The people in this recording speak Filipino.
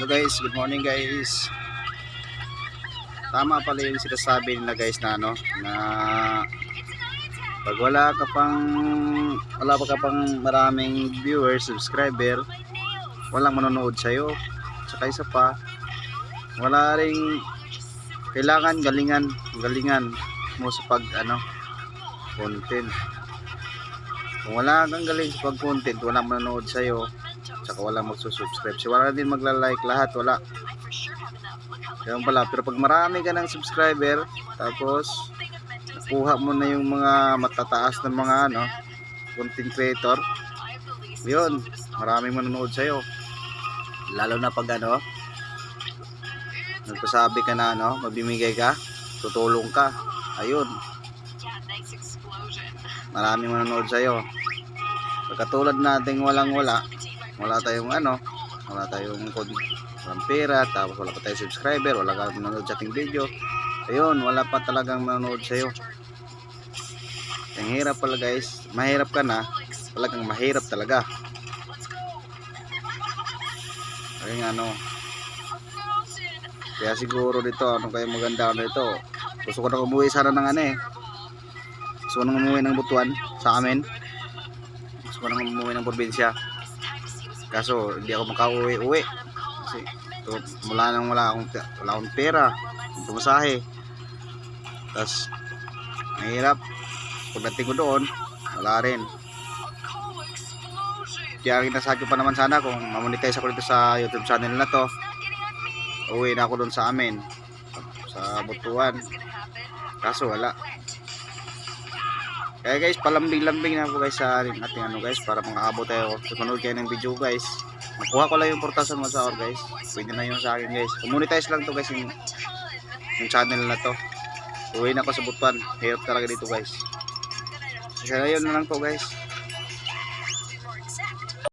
Hello guys, good morning guys. Tama pala yung sinasabi nila guys na ano, na pag wala ka pang wala pa ka pang maraming viewers, subscriber, walang manonood sa iyo. Saka isa pa, wala ring kailangan galingan, galingan mo sa pag ano, content. Kung wala kang galing sa pag content, walang manonood sa iyo, tsaka walang magsusubscribe. Si wala din magla-like lahat, wala. Ganun pala. Pero pag marami ka ng subscriber, tapos nakuha mo na yung mga matataas ng mga ano, content creator, yun, maraming manonood sa'yo. Lalo na pag ano, nagpasabi ka na ano, magbimigay ka, tutulong ka, ayun, maraming manonood sa'yo. Pagkatulad nating walang wala, wala tayong ano, wala tayong walang pera, tapos wala pa tayong subscriber, wala ka manonood sa ating video. Ayun, wala pa talagang manonood sa'yo. Ang hirap pala guys, mahirap ka na, talagang mahirap talaga. Ayun ano, kaya siguro dito, ano kayo maganda ano ito. Gusto ko na umuwi sana ng ano eh. Gusto ko na umuwi ng butuan sa amin. Gusto ko na umuwi ng probinsya. Kaso hindi ako makauwi-uwi. Kasi to, mula nang wala akong, wala akong pera. Pumasahe. Tapos mahirap. Pagdating ko doon, wala rin. Kaya kinasakyo pa naman sana kung mamonetize ako dito sa YouTube channel na to. Uwi na ako doon sa amin. Sa Butuan. Kaso wala. Kaya guys, palambing-lambing na po guys sa ating ano guys para makaabot tayo. Sumunod kayo ng video guys. Nakuha ko lang yung portasan mo sa or guys. Pwede na yun sa akin guys. Monetize lang to guys yung, yung channel na to. Uwi na ako sa Butuan. Hirap talaga dito guys. Kaya yun na lang po guys.